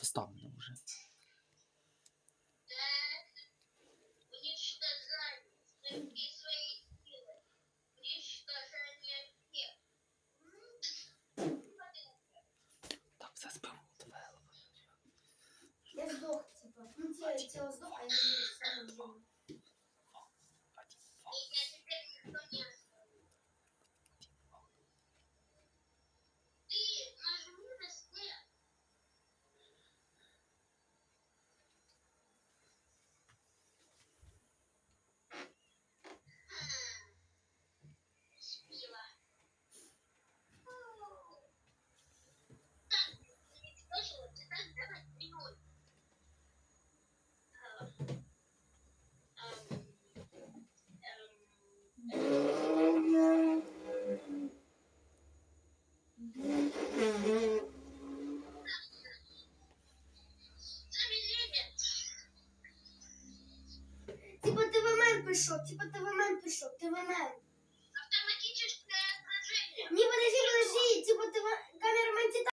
Достав мене вже. Так, все спимо. Я сдох, типа. Ну, я тело сдох, а я не пішов, типа ти в мене пішов, ти в мене.